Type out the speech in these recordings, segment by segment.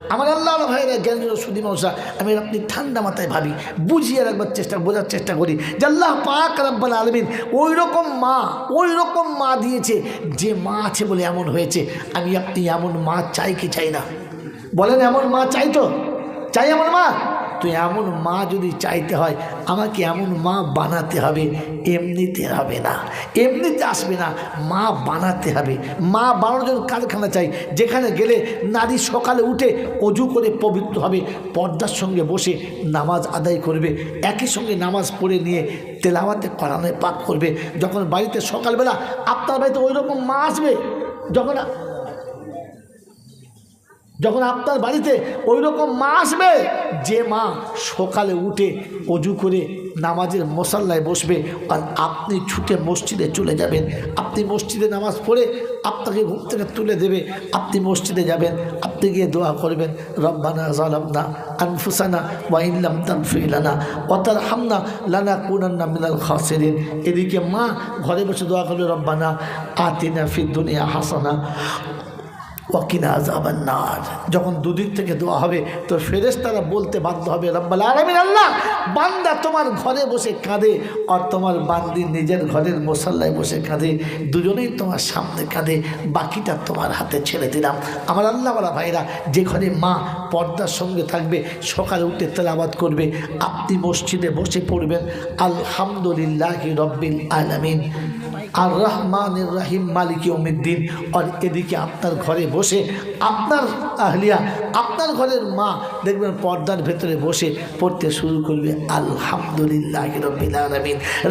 আমার আল্লাহ ভাইরা জ্ঞান সুদী মৌসা আমি আপনি ঠান্ডা মাথায় ভাবি, বুঝিয়ে রাখবার চেষ্টা, বোঝার চেষ্টা করি যে আল্লাহ পাক রাব্বাল আলমিন ওই রকম মা ওই রকম মা দিয়েছে, যে মা আছে বলে এমন হয়েছে। আমি আপনি এমন মা চাই কি চাই না? বলেন এমন মা চাই তো? চাই এমন মা? তো এমন মা যদি চাইতে হয়, আমাকে এমন মা বানাতে হবে, এমনিতে হবে না। এমনিতে আসবে না, মা বানাতে হবে। মা বানানোর জন্য কারখানা চাই, যেখানে গেলে নারী সকালে উঠে অজু করে পবিত্র হবে, পর্দার সঙ্গে বসে নামাজ আদায় করবে, একই সঙ্গে নামাজ পড়ে নিয়ে তেলাওয়াতে করানোয় পাক করবে। যখন বাড়িতে সকালবেলা, আপনার বাড়িতে ওই রকম মা আসবে, যখন যখন আপনার বাড়িতে ওই রকম মা আসবে, যে মা সকালে উঠে অজু করে নামাজের মশাল্লায় বসবে আর আপনি ছুটে মসজিদে চলে যাবেন। আপনি মসজিদে নামাজ পড়ে আপনাকে ঘুম থেকে তুলে দেবে। আপনি মসজিদে যাবেন, আপনি গিয়ে দোয়া করবেন, রব্বানা জালামনা আনফুসানা ওয়াইল্লাম তানফিলানা অতার হামনা লানা কুনান্না মিনাল খাসিরিন। এদিকে মা ঘরে বসে দোয়া করবে রব্বানা আতিনা ফিদ দুনিয়া হাসানা যখন দুদিক থেকে দোয়া হবে, তো ফেরেস তারা বলতে বাধ্য হবে আল্লাহ, বান্দা তোমার ঘরে বসে কাঁদে আর তোমার বান্দি নিজের ঘরের মশাল্লায় বসে কাঁদে। দুজনেই তোমার সামনে কাঁদে, বাকিটা তোমার হাতে ছেড়ে দিলাম। আমার আল্লাহওয়ালা ভাইরা, যে ঘরে মা পর্দার সঙ্গে থাকবে, সকালে উঠে তেলাবাদ করবে, আপনি মসজিদে বসে পড়বেন, আলহামদুলিল্লাহ রব্বিল আলমিন। আর রহমান রাহিম মালিক উমিদ্দিন আর এদিকে আপনার ঘরে বসে আপনার আহলিয়া, আপনার ঘরের মা দেখবেন পর্দার ভেতরে বসে পড়তে শুরু করবে, আলহামদুলিল্লাহ রব্বিল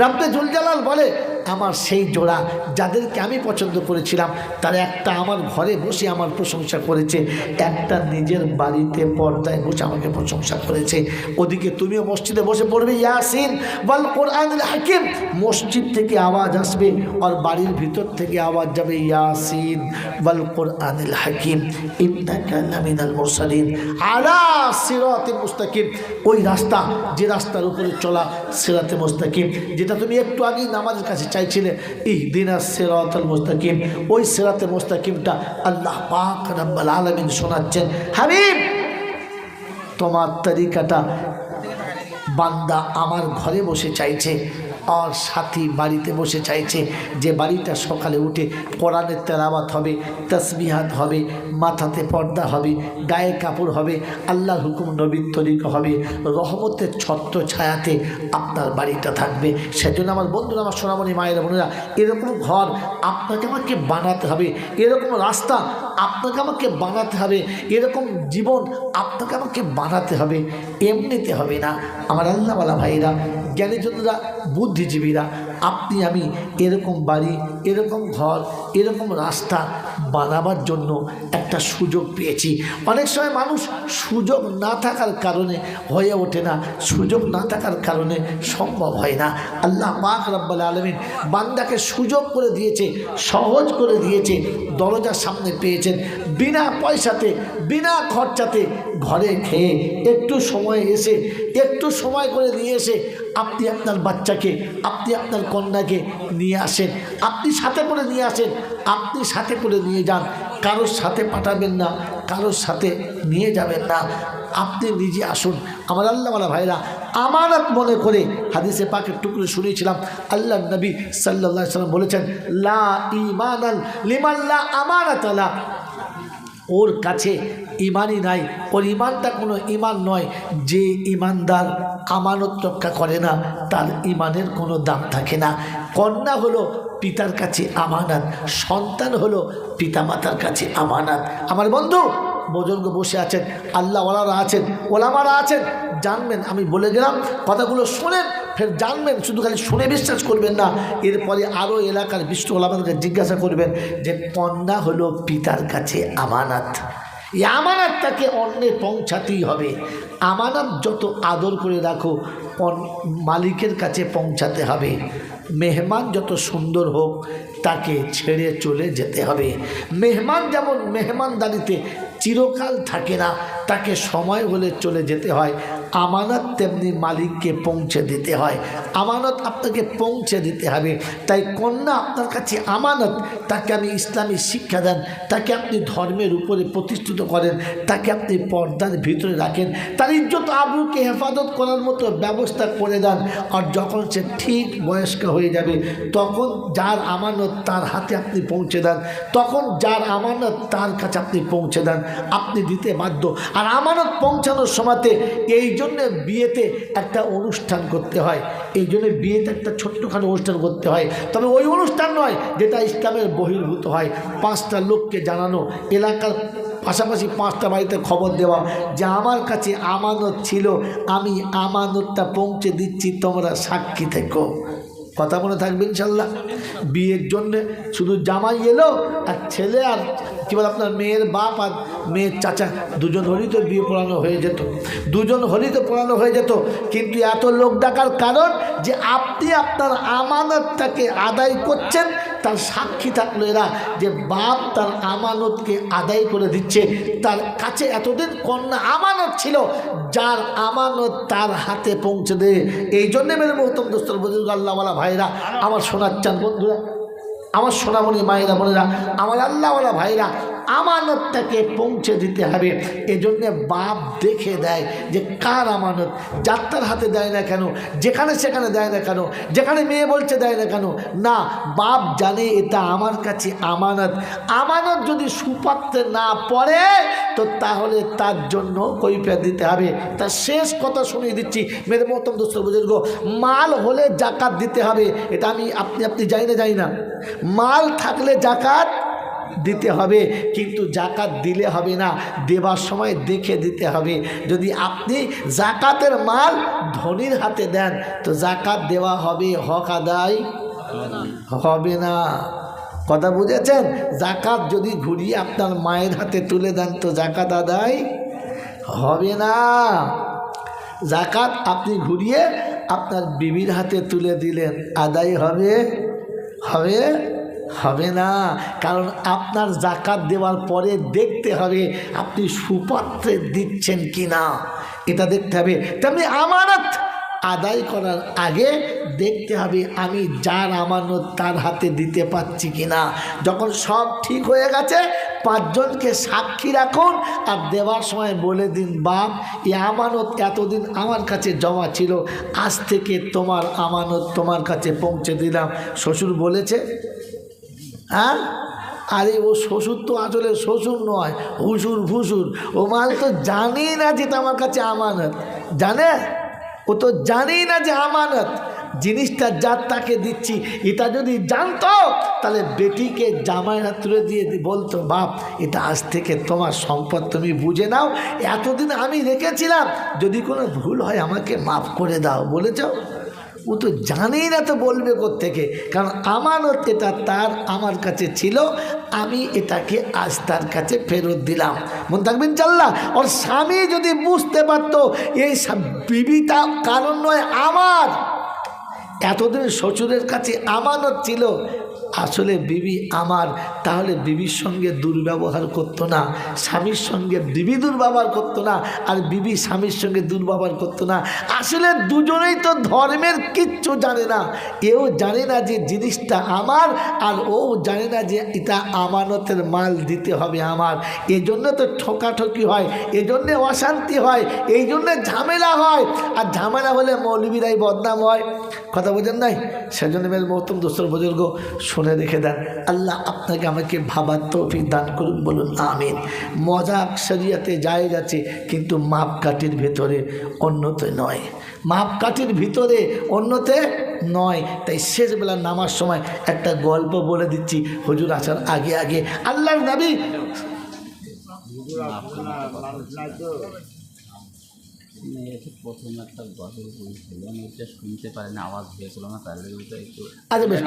রব্বে জুলজালাল বলে আমার সেই জোড়া যাদেরকে আমি পছন্দ করেছিলাম, তারা একটা আমার ঘরে বসে আমার প্রশংসা করেছে, একটা নিজের বাড়িতে পর্দায় বসে আমাকে প্রশংসা করেছে। ওদিকে তুমিও মসজিদে বসে পড়বে, ইয়াসিন বল কোরআন হাকিম। মসজিদ থেকে আওয়াজ আসবে, আর বাড়ির ভিতর থেকে আওয়াজ যাবে, ইয়াসিন বল কোরআন হাকিম। ইন্নাকাল মুরসালিন। আলা মুস্তাকিম। ওই রাস্তা, যে রাস্তার উপরে চলা সিরাতে মুস্তাকিম। যেটা তুমি একটু আগেই নামাজের কাছে চাইছিলে ইহ দিনা সিরাতুল মুস্তাকিম। ওই সিরাতে মুস্তাকিমটা আল্লাহ পাক রাব্বাল আলামিন শোনাচ্ছেন, হাবিব, তোমার তরিকাটা বান্দা আমার ঘরে বসে চাইছে আর সাথী বাড়িতে বসে চাইছে। যে বাড়িটা সকালে উঠে কোরআনের তেলাবাত হবে, তসবিহাত হবে মাথাতে পর্দা হবে, গায়ে কাপড় হবে, আল্লাহর হুকুম নবীন তরিকা হবে, রহমতের ছত্র ছায়াতে আপনার বাড়িটা থাকবে। সেজন্য আমার বন্ধুরা, আমার সোনামণি মায়ের বোনেরা, এরকম ঘর আপনাকে আমাকে বানাতে হবে, এরকম রাস্তা আপনাকে আমাকে বানাতে হবে, এরকম জীবন আপনাকে আমাকে বানাতে হবে, এমনিতে হবে না। আমার আল্লাহওয়ালা ভাইরা জ্ঞানীজনরা, বুদ্ধিজীবীরা আপনি আমি এরকম বাড়ি, এরকম ঘর, এরকম রাস্তা বানাবার জন্য একটা সুযোগ পেয়েছি। অনেক সময় মানুষ সুযোগ না থাকার কারণে হয়ে ওঠে না, সুযোগ না থাকার কারণে সম্ভব হয় না। আল্লাহ পাক রব্বাল আলমিন বান্দাকে সুযোগ করে দিয়েছে, সহজ করে দিয়েছে দরজার সামনে পেয়েছেন। বিনা পয়সাতে, বিনা খরচাতে ঘরে খেয়ে একটু সময় এসে, একটু সময় করে নিয়ে এসে আপনি আপনার বাচ্চাকে, আপনি আপনার কন্যাকে নিয়ে আসেন। আপনি সাথে করে নিয়ে আসেন, আপনি সাথে করে নিয়ে যান। কারোর সাথে পাঠাবেন না, কারোর সাথে নিয়ে যাবেন না। আপনি নিজে আসুন। আমার আল্লাহওয়ালা ভাইরা আমানত মনে করে হাদিসে পাকের টুকরো শুনেছিলাম। আল্লাহ নবী সাল্লাহ সাল্লাম বলেছেন, লা ইমান আল লিমাল্লা আমানত আলা ওর কাছে ইমানই নাই। ওর ইমানটা কোনো ইমান নয়। যে ইমানদার আমানত রক্ষা করে না, তার ইমানের কোনো দাম থাকে না। কন্যা হলো পিতার কাছে আমানাত, সন্তান হলো পিতামাতার কাছে আমানাত। আমার বন্ধু বুজুর্গ বসে আছেন আল্লাহ ওলারা আছেন, ওলামারা আছেন, জানবেন। আমি বলে গেলাম, কথাগুলো শোনেন, ফের জানবেন, শুধু খালি শুনে বিশ্বাস করবেন না। এরপরে আরও এলাকার বিষ্ণু ওলামাদেরকে জিজ্ঞাসা করবেন যে, কন্যা হলো পিতার কাছে আমানাত। এই আমানাতটাকে অন্যে পৌঁছাতেই হবে। আমানত যত আদর করে রাখো মালিকের কাছে পৌঁছাতে হবে। মেহমান যত সুন্দর হোক, তাকে ছেড়ে চলে যেতে হবে। মেহমান যেমন মেহমানদারিতে চিরকাল থাকে না। তাকে সময় হলে চলে যেতে হয়। আমানত তেমনি মালিককে পৌঁছে দিতে হয়। আমানত আপনাকে পৌঁছে দিতে হবে। তাই কন্যা আপনার কাছে আমানত, তাকে আমি ইসলামী শিক্ষা দেন, তাকে আপনি ধর্মের উপরে প্রতিষ্ঠিত করেন, তাকে আপনি পর্দার ভিতরে রাখেন। তার ইজ্জত আবরুকে হেফাজত করার মতো ব্যবস্থা করে দেন। আর যখন সে ঠিক বয়স্ক হয়ে যাবে, তখন যার আমানত তার হাতে আপনি পৌঁছে দেন। তখন যার আমানত তার কাছে আপনি পৌঁছে দেন। আপনি দিতে বাধ্য। আর আমানত পৌঁছানোর সময়তে এই জন্যে বিয়েতে একটা অনুষ্ঠান করতে হয়। এই জন্য বিয়েতে একটা ছোট্টখাটো অনুষ্ঠান করতে হয়। তবে ওই অনুষ্ঠান নয়, যেটা ইসলামের বহির্ভূত হয়। পাঁচটা লোককে জানানো, এলাকার পাশাপাশি পাঁচটা বাড়িতে খবর দেওয়া যে আমার কাছে আমানত ছিল, আমি আমানতটা পৌঁছে দিচ্ছি, তোমরা সাক্ষী থেকো। কথা মনে থাকবে ইনশাল্লাহ। বিয়ের জন্যে শুধু জামাই এলো, আর ছেলে আর কী বলে আপনার মেয়ের বাপ আর মেয়ের চাচা, দুজন হলেই তো বিয়ে পড়ানো হয়ে যেত। দুজন হলেই তো পড়ানো হয়ে যেত। কিন্তু এত লোক ডাকার কারণ যে আপনি আপনার আমানতটাকে আদায় করছেন, তার সাক্ষী থাকল এরা যে বাপ তার আমানতকে আদায় করে দিচ্ছে। তার কাছে এতদিন কন্যা আমানত ছিল, যার আমানত তার হাতে পৌঁছে দেয় এই জন্যে মেরে মহতম দোস্তর বুজুর্গ আল্লাহওয়ালা ভাইরা, আমার শোনার চান বন্ধুরা আমার সোনামণি মায়েরা বোনেরা আমার আল্লাহওয়ালা ভাইরা আমানতটাকে পৌঁছে দিতে হবে। এজন্যে বাপ দেখে দেয় যে কার আমানত? যাত্রার হাতে দেয় না কেন? যেখানে সেখানে দেয় না কেন? যেখানে মেয়ে বলছে দেয় না কেন? না, বাপ জানে এটা আমার কাছে আমানত। আমানত যদি সুপাত্রে না পড়ে, তো তাহলে তার জন্য কৈফিয়ত দিতে হবে। তার শেষ কথা শুনিয়ে দিচ্ছি। মেরে মতম দোস্ত বুজুর্গ, মাল হলে জাকাত দিতে হবে। এটা আমি, আপনি আপনি যাই না যাই না। মাল থাকলে জাকাত দিতে হবে, কিন্তু জাকাত দিলে হবে না। দেবার সময় দেখে দিতে হবে। যদি আপনি জাকাতের মাল ধনির হাতে দেন, তো জাকাত দেওয়া হবে হক আদায় হবে না। কথা বুঝেছেন? জাকাত যদি ঘুরিয়ে আপনার মায়ের হাতে তুলে দেন, তো জাকাত আদায় হবে না। জাকাত আপনি ঘুরিয়ে আপনার বিবির হাতে তুলে দিলেন, আদায় হবে হবে হবে না। কারণ আপনার জাকাত দেওয়ার পরে দেখতে হবে আপনি সুপাত্রে দিচ্ছেন কি না এটা দেখতে হবে। তেমনি আমানত আদায় করার আগে দেখতে হবে আমি যার আমানত তার হাতে দিতে পারছি কি না যখন সব ঠিক হয়ে গেছে, পাঁচজনকে সাক্ষী রাখুন আর দেওয়ার সময় বলে দিন, বাপ, এ আমানত এতদিন আমার কাছে জমা ছিল। আজ থেকে তোমার আমানত তোমার কাছে পৌঁছে দিলাম। শ্বশুর বলেছে হ্যাঁ? আরে ও শ্বশুর তো আসলে শ্বশুর নয়, হুসুর ফুসুর। ও মাল তো জানি না যেটা আমার কাছে আমানত। জানে? ও তো জানি না যে আমানত। জিনিসটা যার তাকে দিচ্ছি, এটা যদি জানতো, তাহলে বেটিকে জামাইরা তুলে দিয়ে বলতো, বাপ, এটা আজ থেকে তোমার সম্পদ তুমি বুঝে নাও। এতদিন আমি রেখেছিলাম, যদি কোনো ভুল হয় আমাকে মাফ করে দাও। বলেছ? ও তো জানেই না তো বলবে থেকে কারণ আমানত এটা তার আমার কাছে ছিল, আমি এটাকে আজ তার কাছে ফেরত দিলাম। মনে থাকবেন চাল্লা ওর স্বামী যদি বুঝতে পারতো, এই বিবিতা কারণ নয়, আমার। এতদিন শ্বশুরের কাছে আমানত ছিল আসলে বিবি আমার, তাহলে বিবির সঙ্গে দুর্ব্যবহার করতো না, স্বামীর সঙ্গে বিবি দুর্ব্যবহার করতো না, আর বিবি স্বামীর সঙ্গে দুর্ব্যবহার করতো না। আসলে দুজনেই তো ধর্মের কিচ্ছু জানে না। এও জানে না যে জিনিসটা আমার, আর ও জানে না যে এটা আমানতের মাল দিতে হবে আমার। এই জন্য তো ঠকাঠকি হয় এই জন্যে অশান্তি হয় এই জন্যে ঝামেলা হয়। আর ঝামেলা হলে মৌলবীরাই বদনাম হয়। কথা বোঝেন নাই? সেজন্য মেয়ের মহতম দোস্তর বুজুর্গ, শুনে রেখে দেন, আল্লাহ আপনাকে আমাকে ভাবার তৌফিক দান করুন বলুন, আমিন। মজাক শরিয়াতে যায় যাচ্ছে কিন্তু মাপকাঠির ভেতরে অন্যতে নয়। মাপকাঠির ভিতরে অন্যতে নয়। তাই শেষবেলা নামার সময় একটা গল্প বলে দিচ্ছি। হুজুর আসার আগে আগে। আল্লাহর নবী প্রথম একটা এটা শুনতে পারেন আওয়াজ হয়েছিল না তার একটু আচ্ছা বেশ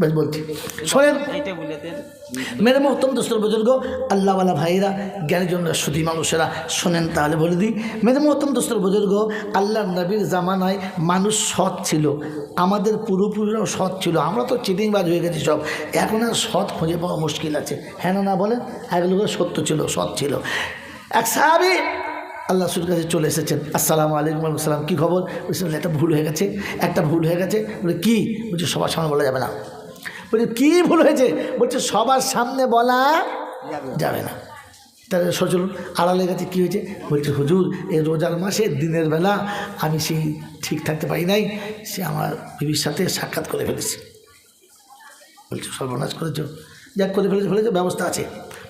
বেশ বলছি। শোনেন। এইটা বলেতেন মেরে মহতম দোস্তর বুজুর্গ আল্লাহওয়ালা ভাইরা জ্ঞানীজন সুধী মানুষেরা শোনেন তাহলে বলে দিই। মেরে মহতম দোস্তর বুজুর্গ আল্লাহ নবীর জামানায় মানুষ সৎ ছিল। আমাদের পূর্বপুরীরাও সৎ ছিল। আমরা তো চিটিংবাজ হয়ে গেছি সব। এখন আর সৎ খুঁজে পাওয়া মুশকিল আছে। হ্যাঁ না না বলেন। আগেগুলো সত্য ছিল সৎ ছিল। এক সাহাবি আল্লাহ রসুল কাছে চলে এসেছেন। আসসালামু আলাইকুম সালাম কী খবর? বলছেন একটা ভুল হয়ে গেছে। একটা ভুল হয়ে গেছে। বলে কী? বলছে, সবার সামনে বলা যাবে না। বলছে, কী ভুল হয়েছে? বলছে, সবার সামনে বলা যাবে না। তাহলে সচল আড়ালে গেছে কী হয়েছে? বলছে, হুজুর, এই রোজার মাসে দিনের বেলা আমি সেই ঠিক থাকতে পারি নাই। সে আমার বিবির সাথে সাক্ষাৎ করে ফেলেছে। বলছে, সর্বনাশ করেছ। যাক করে ফেলেছে ফেলেছে, ব্যবস্থা আছে।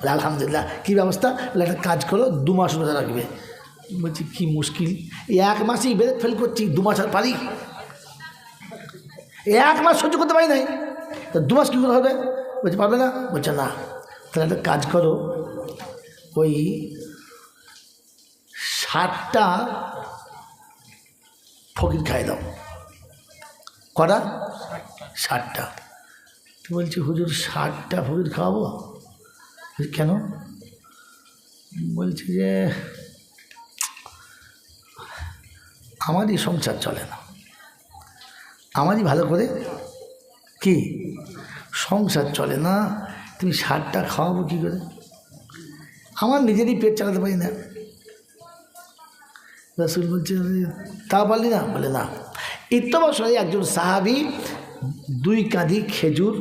আলহামদুলিল্লাহ। কী ব্যবস্থা? একটা কাজ করো, দু মাস রোজা রাখবে। বলছি, কী মুশকিল? এক মাসেই বেড়ে ফেল করছি, দু মাস আর পারি। এক মাস সহ্য করতে পারি নাই। তা দু মাস কী করে হবে? বলছে, পারবে না। বলছে, না। তাহলে একটা কাজ করো, ওই ষাটটা ফকির খাই দাও। কটা? ষাটটা তো বলছি, হুজুর ষাটটা ফকির খাওয়াবো? কেন? বলছি যে আমারই সংসার চলে না। আমারই ভালো করে কি? সংসার চলে না। তুমি সারটা খাওয়াবো কী করে? আমার নিজেরই পেট চালাতে পারি না। রসুল বলছে, তা পারলি না? বলে, না। ইত্যবসরে একজন সাহাবি দুই কাঁধি খেজুর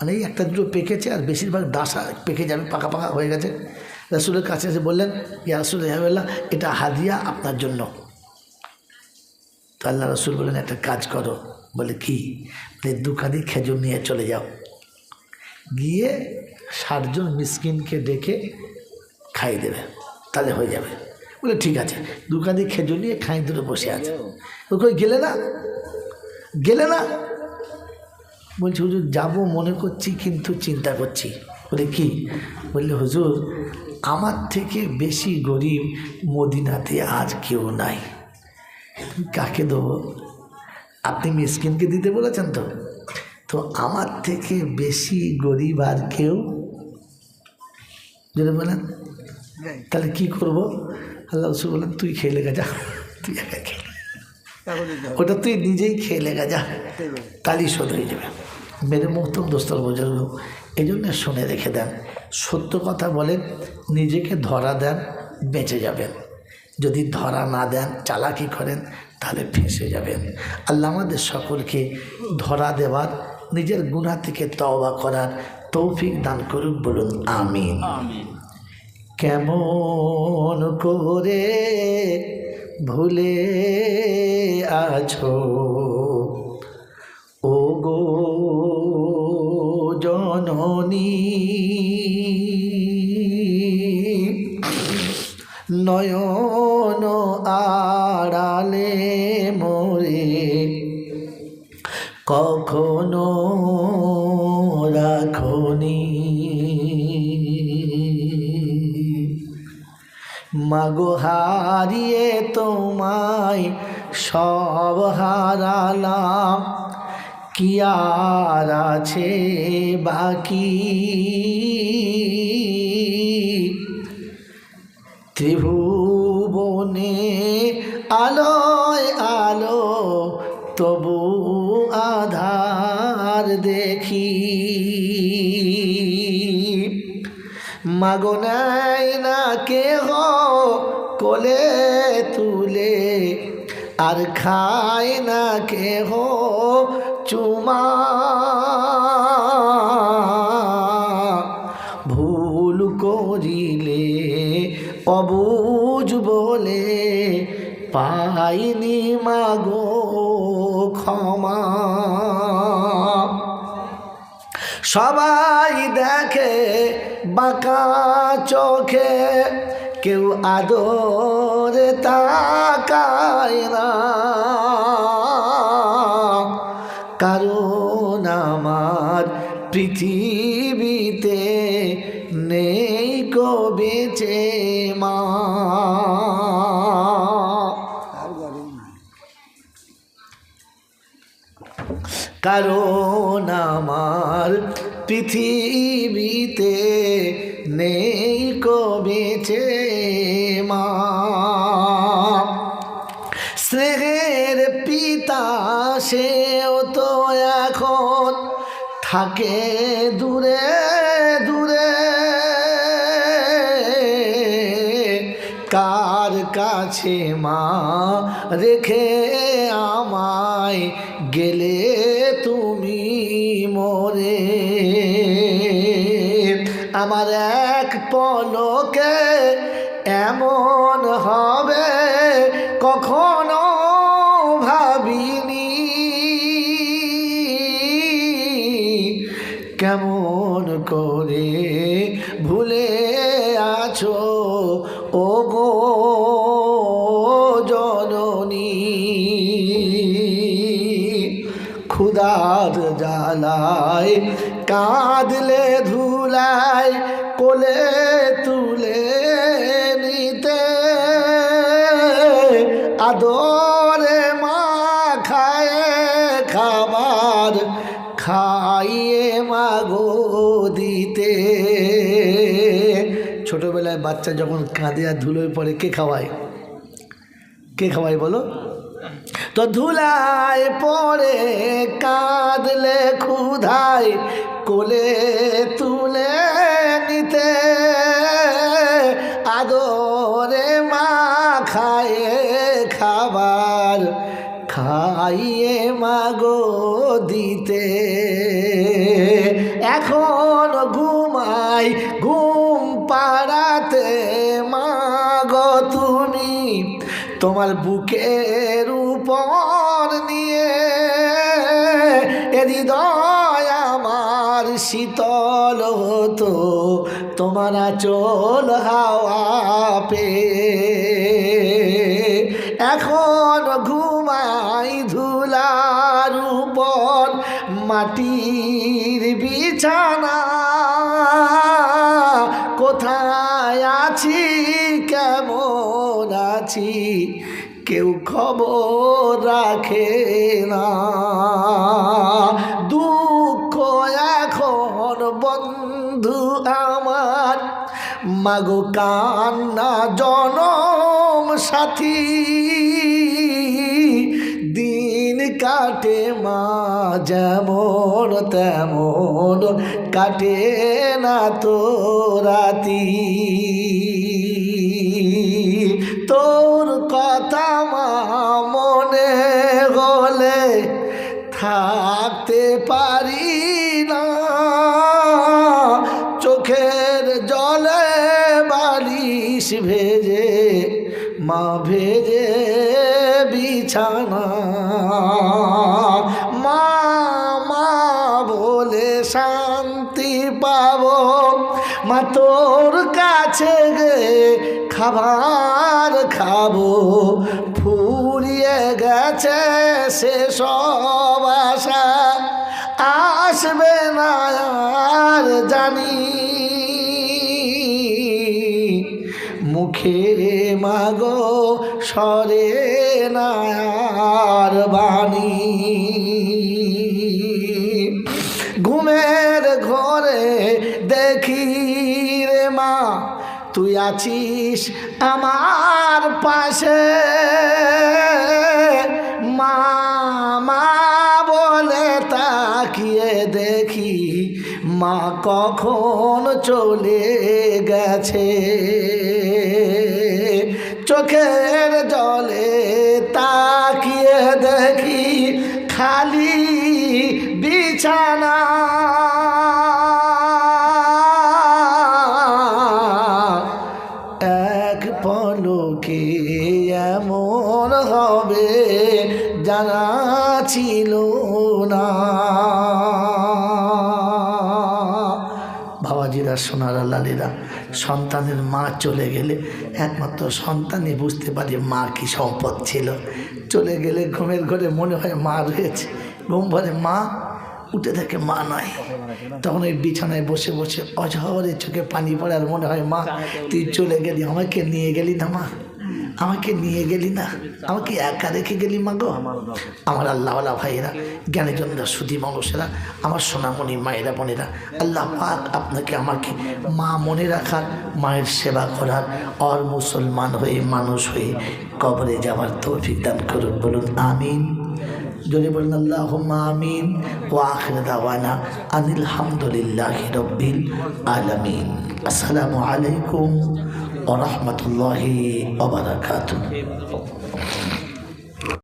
মানে একটা দুটো পেকেছে আর বেশিরভাগ ডাসা পেকে যাবে, পাকা পাকা হয়ে গেছে। রসুলের কাছে এসে বললেন, ইয়া রসুল এটা হাদিয়া আপনার জন্য। তো আল্লাহ রসুল বললেন একটা কাজ করো। বলে, কি? বলে দু খেজুর নিয়ে চলে যাও। গিয়ে ষাটজন মিসকিনকে ডেকে খাইয়ে দেবে, তাহলে হয়ে যাবে। বলে, ঠিক আছে দিয়ে খেজুর নিয়ে খাই দুটো বসে আছে। ও কই, গেলে না? গেলে না? বলছি, হুজুর, যাব মনে করছি, কিন্তু চিন্তা করছি। বলে, কি? বললে, হুজুর, আমার থেকে বেশি গরিব মদিনাতে আর কেউ নাই। কাকে দেবো? আপনি মিসকিনকে দিতে বলেছেন তো? তো আমার থেকে বেশি গরিব আর কেউ? যদি বলেন তাহলে কি করব? আল্লাহ রসুল বলেন তুই খেয়ে লেগে যা। তুই একা ওটা তুই নিজেই খেয়ে লেগে যা। তাহলেই শোধ হয়ে যাবে। মেরে মুহতম দোস্তর বুজুর্গ এই জন্য শুনে রেখে দেন। সত্য কথা বলেন নিজেকে ধরা দেন বেঁচে যাবেন। যদি ধরা না দেন চালাকি করেন তাহলে ফেঁসে যাবেন। আল্লাহ আমাদের সকলকে ধরা দেওয়ার নিজের গুণা থেকে তওবা করার তৌফিক দান করুক বলুন আমিন। আমিন। কেমন করে ভুলে আছো? ও গো জননী নয়ন আড়ালে মোরে। কখনো রাখনি। মাগো হারিয়ে তোমায় সব হারালাম। কি আর আছে বাকি? ত্রিভুবনে আলোয় আলো, তবু আধার দেখি। মাগো নাই না কেহ কোলে তুলে, আর খায় না কেহ চুমা। পাইনি মাগো ক্ষমা। সবাই দেখে বাঁকা চোখে কেউ আদরে তাকায় না। কারণ আমার পৃথিবীতে কারণ আমার পৃথিবীতে নেই কো বেঁচে মা। স্নেহের পিতা সেও তো এখন থাকে দূরে দূরে। কার কাছে মা রেখে আমায় গেলে পলকে এমন হবে কখনো ভাবিনি। কেমন করে ভুলে আছো ও গো জননী? ক্ষুদার জ্বালায় কাঁদলে ধুলায় কোলে তুলে নিতে। আদরে মা খায় খাবার, খাইয়ে মাগো দিতে। ছোটবেলায় বাচ্চা যখন কাঁদে আর ধুলোয় পড়ে, কে খাওয়ায়? কে খাওয়ায় বলো? তো ধুলায় পড়ে, কাঁদলে ক্ষুধায়, কোলে তুলে নিতে আদরে মা খায়ে খাবার, খাইয়ে মাগো দিতে। এখন ঘুমাই ঘুম পাড়াতে, মাগো তুমি তোমার বুকের উপর নিয়ে। এ হৃদয় আমার শীতল হতো তোমার চোল হাওয়া পে এখন ঘুমাই ধুলার উপর মাটির বিছানা। কোথায় আছি? কেমন আছি? কেউ খবর রাখে না। দুঃখ এখন বন্ধু আমার, মাগো কান্না জনম সাথী। দিন কাটে মা যেমন তেমন, কাটে না তো রাতি। তোর কথা মা মনে হলে থাকতে পারি মা ভেজে বিছানা। মা মা বলে শান্তি পাবো। মা তোর কাছে গে খাবার খাব। ফুরিয়ে গেছে সে সব আশা। আসবে না আর জানি। মুখে মাগো সরে না আর বাণী। ঘুমের ঘরে দেখি রে মা, তুই আছিস আমার পাশে। মা মা বলে তাকিয়ে দেখি মা কখন চলে গেছে। চোখের জলে তাকিয়ে দেখি খালি বিছানা। এক পলকে এমন হবে জানা ছিল না। বাবাজিরা, সোনারা, লালিরা সন্তানের মা চলে গেলে, একমাত্র সন্তানই বুঝতে পারে মা কি সম্পদ ছিল। চলে গেলে ঘুমের ঘরে মনে হয় মা রয়েছে। ঘুম ভরে মা, উঠে থাকে মা নয়। তখন ওই বিছানায় বসে বসে অঝরে চোখে পানি পড়ে আর মনে হয়, মা, তুই চলে গেলি, আমাকে নিয়ে গেলি না মা? আমাকে নিয়ে গেলি না? আমাকে একা রেখে গেলি মা গো আমার আল্লাহওয়ালা ভাইয়েরা, জ্ঞানীজনরা সুধী মানুষেরা আমার সোনামণি, মায়েরা, বোনেরা, আল্লাহ পাক আপনাকে আমাকে মা মনে রাখার, মায়ের সেবা করার, অর মুসলমান হয়ে, মানুষ হয়ে কবরে যাওয়ার তৌফিক দান করুন, বলুন আমিন। যদি বলেন আল্লাহ আমিন। ও আখির দাওয়ানা আনিল হামদুলিল্লাহ রব্বিল আলামিন। আসসালামু আলাইকুম। ও রহমতুল্লাহি